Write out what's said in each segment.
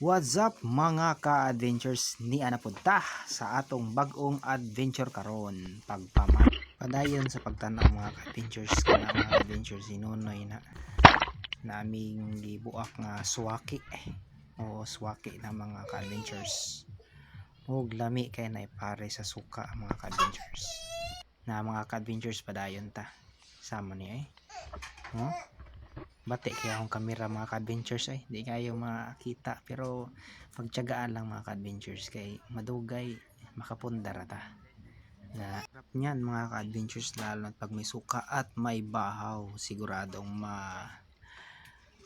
What's up mga ka-adventures? Ni Anapunta sa atong bagong adventure karon. Pagpama padayon sa pagtanaw mga ka-adventures kana mga adventures si Nonoy na naming gibuak nga swaki. O swaki na mga ka-adventures. Ug lami kay na pare sa suka mga ka-adventures. Na mga ka-adventures padayon ta. Sama ni eh. No? Bati kaya akong kamera mga ka-adventures ay di kayo makita pero pagtyagaan lang mga ka-adventures kay madugay makapundar ta na niyan mga ka-adventures lalo na pag may suka at may bahaw siguradong ma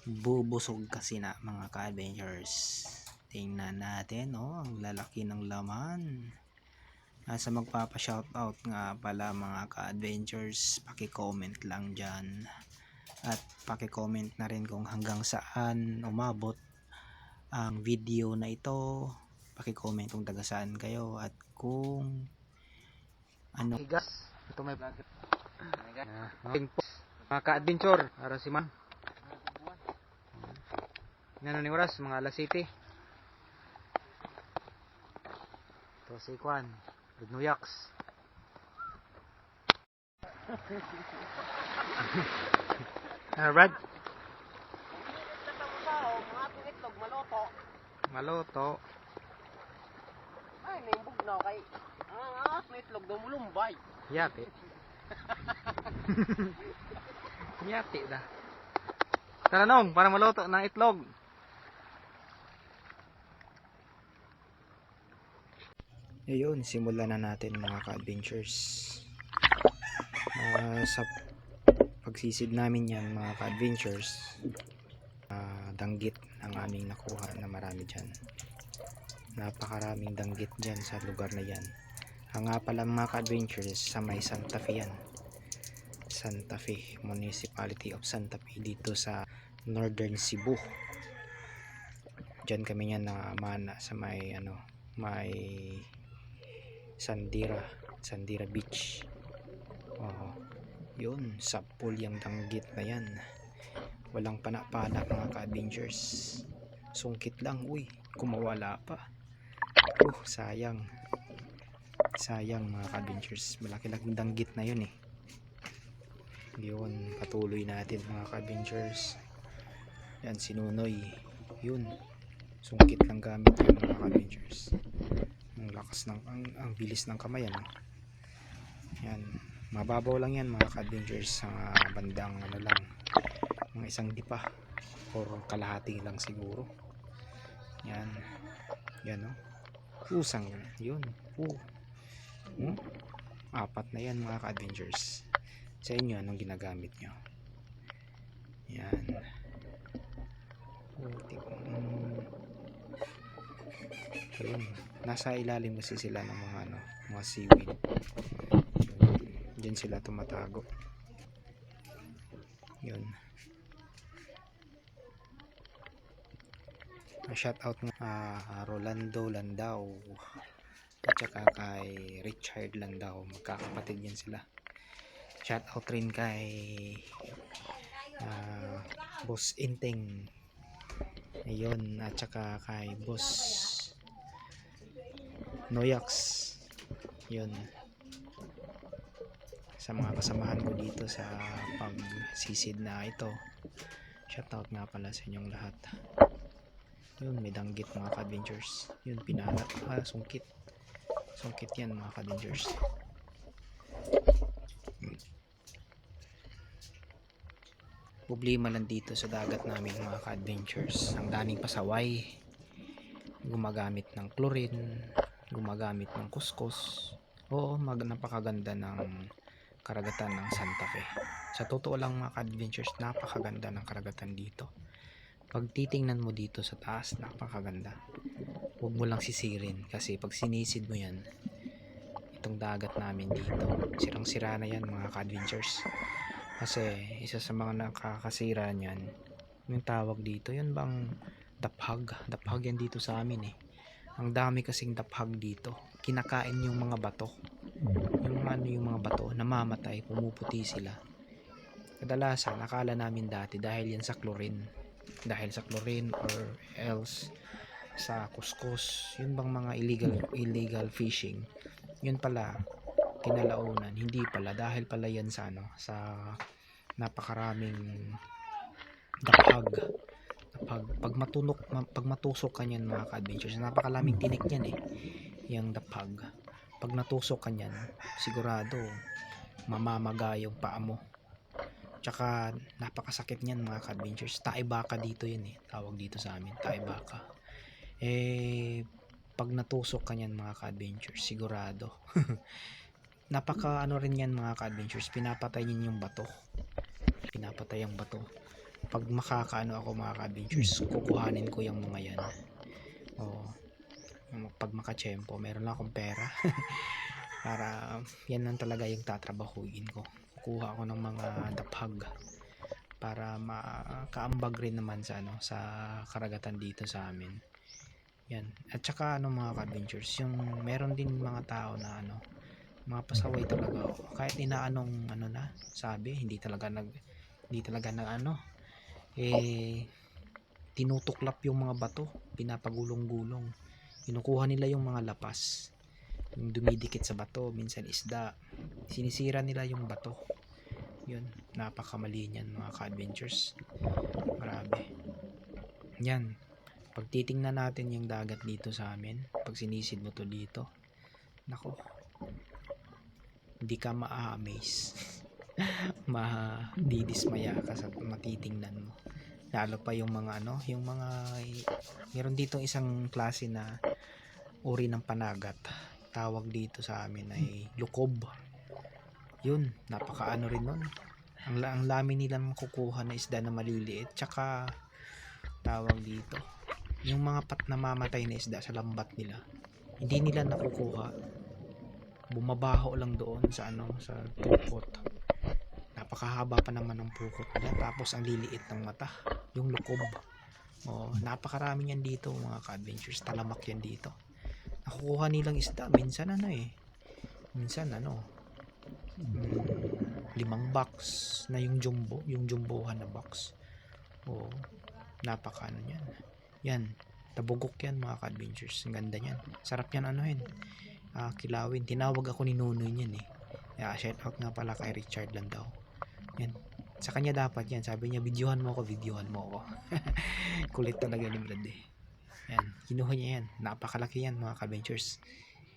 bubusog kasi na mga ka-adventures. Tingnan natin oh ang lalaki ng laman. Nasa magpapa shoutout nga pala mga ka-adventures paki-comment lang dyan at paki-comment na rin kung hanggang saan umabot ang video na ito paki-comment kung taga saan kayo at kung ano Igas. Ito may vlog. Mga mga ka-adventure. Para si man. Yan ni oras. Mga alas city. Ito si Kwan. Good Nuyaks. Ah, Brad? Maloto. Ay, may bugnaw kay. Ah, may itlog daw mulumbay. Yati. Yati da. Tara nong, para maluto ng itlog. Ayun, simulan na natin mga ka-adventures. Ah, sa pagsisid namin yan mga ka-adventures, ah, danggit ang aming nakuha na marami dyan. Napakaraming danggit dyan sa lugar na yan. Ang nga pala mga ka-adventures sa may Santa Fe yan. Santa Fe, Municipality of Santa Fe dito sa Northern Cebu. Diyan kami yan na mana sa may ano, may Sandira, Sandira Beach. Oo. Yun, sa pool yung danggit na yan. Walang panapala mga ka-adventures. Sungkit lang, uy. Kumawala pa. Uh, sayang. Sayang mga ka-adventures. Malaki-laking danggit na yun eh. Yun, patuloy natin mga ka-adventures. Yan, sinunoy. Yun. Sungkit lang gamit yung mga ka-adventures ang lakas ng ang, ang bilis ng kamay ano yan mababaw lang yan mga ka-adventures sa bandang ano lang mga isang dipa. Or kalahati lang siguro. Yan. Yan no usang yun. Uh. Hmm? apat na yan mga ka-adventures sa inyo anong ginagamit nyo? Yan. Oh, um, ayun. Nasa ilalim kasi sila ng mga ano, mga seaweed. Diyan sila tumatago. Yun. Shout out nga ah, Rolando Landao at saka kay Richard Landao magkakapatid yan sila. Shout out rin kay ah, Boss Inteng ayun at saka kay Boss Noyax yun sa mga kasamahan ko dito sa pagsisid na ito. Shoutout nga pala sa inyong lahat. Yun may danggit mga ka-adventures. Yun pinala ah sungkit. Sungkit yan mga ka-adventures. Problema lang dito sa dagat namin mga ka-adventures. Ang daming pasaway. Gumagamit ng chlorine gumagamit ng kuskus oo mag napakaganda ng karagatan ng Santa Fe. Sa totoo lang mga adventures napakaganda ng karagatan dito. Pag titingnan mo dito sa taas napakaganda. Huwag mo lang sisirin kasi pag sinisid mo yan itong dagat namin dito sirang sira na yan mga ka-adventures. Kasi isa sa mga nakakasira niyan yung tawag dito yun bang daphag? Daphag yan dito sa amin eh. Ang dami kasing daphag dito. Kinakain yung mga bato yung ano yung mga bato namamatay pumuputi sila. Kadalasan akala namin dati dahil yan sa chlorine. Dahil sa chlorine or else sa kuskus. Yun bang mga illegal illegal fishing. Yun pala kinalaunan. Hindi pala dahil pala yan sa ano sa napakaraming dapag. Pag pag matunok ma- pag matusok ka niyan mga ka-adventures napakalaming tinik niyan eh. Yung dapag pag natusok ka niyan sigurado mamamaga yung paa mo. Tsaka napakasakit niyan mga ka-adventures. Taibaka dito yun eh tawag dito sa amin taibaka eh pag natusok ka niyan mga ka-adventures sigurado. Napaka ano rin yan mga ka-adventures pinapatay niyan yung bato. Pinapatay ang bato. Pag makakaano ako mga ka-adventures kukuhanin ko yung mga yan. O pag makachempo meron lang akong pera. Para yan lang talaga yung tatrabahuin ko. Kukuha ako ng mga dapag para makaambag rin naman sa ano sa karagatan dito sa amin. Yan. At saka ano mga ka-adventures yung meron din mga tao na ano mga pasaway talaga kahit inaanong ano na sabi hindi talaga nag hindi talaga nag ano eh tinutuklap yung mga bato pinapagulong-gulong kinukuha nila yung mga lapas. Yung dumidikit sa bato minsan isda. Sinisira nila yung bato. Yun napakamali niyan mga ka-adventures. Grabe. Yan. Pag titingnan natin yung dagat dito sa amin pag sinisid mo to dito nako hindi ka ma-amaze. Ma-didismaya ka sa matitingnan mo. Lalo pa yung mga ano yung mga meron dito isang klase na uri ng panagat. Tawag dito sa amin ay lukob. Yun napaka ano rin nun. Ang, ang lami nilang makukuha na isda na maliliit tsaka tawag dito yung mga pat na mamatay na isda sa lambat nila hindi nila nakukuha. Bumabaho lang doon sa ano sa pukot. Napakahaba pa naman ng pukot nila tapos ang liliit ng mata yung lukob. Oh, napakarami yan dito mga ka-adventures talamak yan dito nakukuha nilang isda. Minsan ano eh. Minsan ano. Mm, limang box na yung jumbo yung jumbohan na box. Oh, napaka ano yan yan tabugok yan mga ka-adventures. Ang ganda yan sarap yan anuhin. Ah, kilawin. Tinawag ako ni Nunoy niyan eh. Yeah, shout out nga pala kay Richard lang daw. Yan. Sa kanya dapat yan. Sabi niya videohan mo ako videohan mo ako. Kulit talaga ni Brad eh yan kinuha niya yan. Napakalaki yan mga ka-adventures.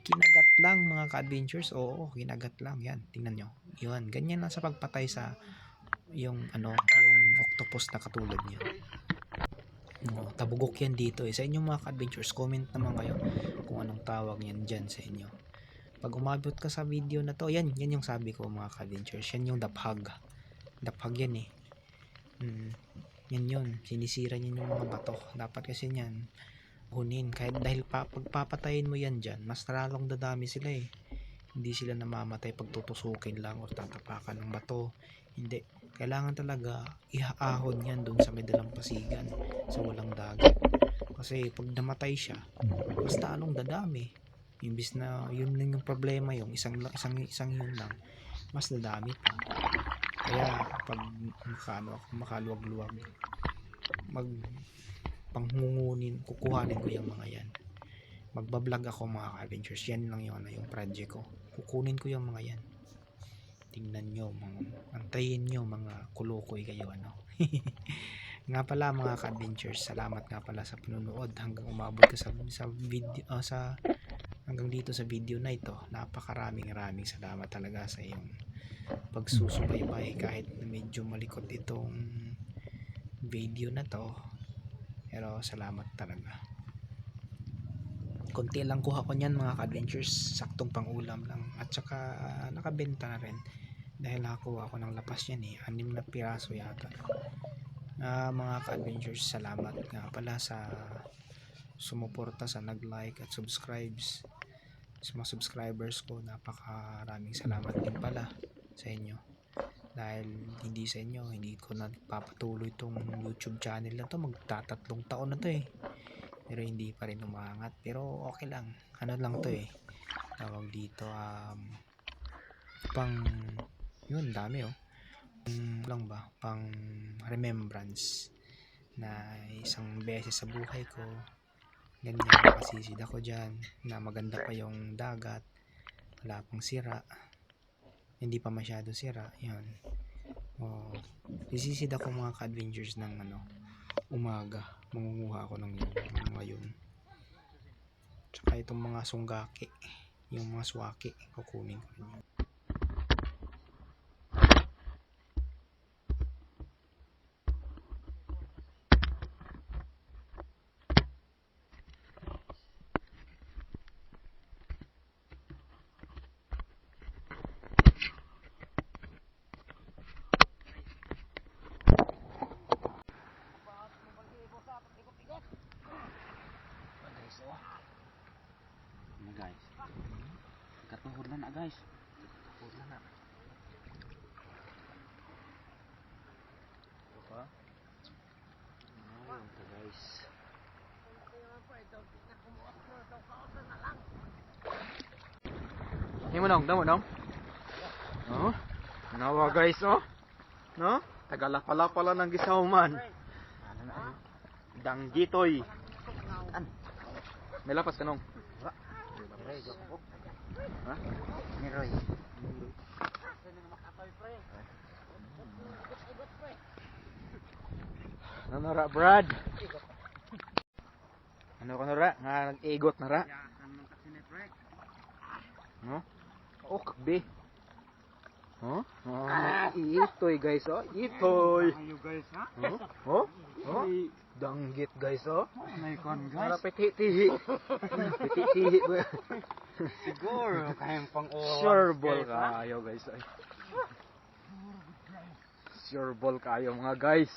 Kinagat lang mga ka-adventures. Oo kinagat lang. Yan tingnan nyo yun ganyan lang sa pagpatay sa yung ano yung octopus na katulad niya. No, tabugok yan dito eh. Sa inyong mga ka-adventures comment naman kayo kung anong tawag yan dyan sa inyo. Pag umabot ka sa video na to yan yan yung sabi ko mga ka-adventures. Yan yung daphag. Daphag yan eh. Mm, yan yun. Sinisira niyan yung mga bato. Dapat kasi yan hunin kahit dahil pa, pagpapatayin mo yan dyan mas lalong dadami sila eh. Hindi sila namamatay pag tutusukin lang o tatapakan ng bato. Hindi. Kailangan talaga ihaahon yan doon sa may dalampasigan sa walang dagat. Kasi pag namatay siya mas lalong dadami. Imbis na yun lang yung problema yung isang isang isang yun lang mas dadami pa. Kaya pag makano makaluwag-luwag mag pangmungunin kukuhanin ko yung mga yan. Magbablog ako mga ka-adventures yan lang yung ano yung project ko. Kukunin ko yung mga yan. Tingnan nyo mga antayin nyo mga kulukoy kayo ano. Nga pala mga ka-adventures salamat nga pala sa panunood hanggang umabot ka sa, sa video ah, sa hanggang dito sa video na ito. Napakaraming raming salamat talaga sa iyong pagsusubaybay kahit na medyo malikot itong video na to pero salamat talaga. Konti lang kuha ko niyan mga ka-adventures. Saktong pangulam lang. At saka nakabenta na rin. Dahil nakakuha ako ng lapas yan eh. Anim na piraso yata. Ah, mga ka-adventures salamat nga pala sa sumuporta sa nag-like at subscribes. Sa mga subscribers ko napakaraming salamat din pala sa inyo dahil hindi sa inyo hindi ko nagpapatuloy tong youtube channel na to. Magtatatlong taon na to eh. Pero hindi pa rin umangat. Pero okay lang. Ano lang to eh. Tawag dito um, pang yun dami oh. Pang- lang ba? Pang remembrance na isang beses sa buhay ko. Ganyan nakasisid ako dyan na maganda pa yung dagat. Wala pang sira hindi pa masyado sira yun. Oh, sisisid ako mga ka-adventures ng ano umaga. Mangunguha ako ng yun mga tsaka itong mga sunggaki yung mga swaki kukunin ko yun Ano guys? Katuhod na na guys. Katuhod na na. Ito pa. Ayun to guys. Hindi mo nong, damo nong. Oh, nawa guys oh. No? Tagala pala pala ng gisauman. Ano na? Danggitoy. May lapas ka nong. Ha? Miroy. Ano ra, Brad? Ano ka na ra? Nga nag-igot na ra? No? Kakbe. Oh? Oh, itoy guys, oh. Itoy. Ayo guys ha? Oh? Oh? Danggit guys, oh. May kon Para piti-tihi. Piti-tihi. Siguro kayang pang oras. Sure ball kayo guys. Ay. Sure ball kayo mga guys.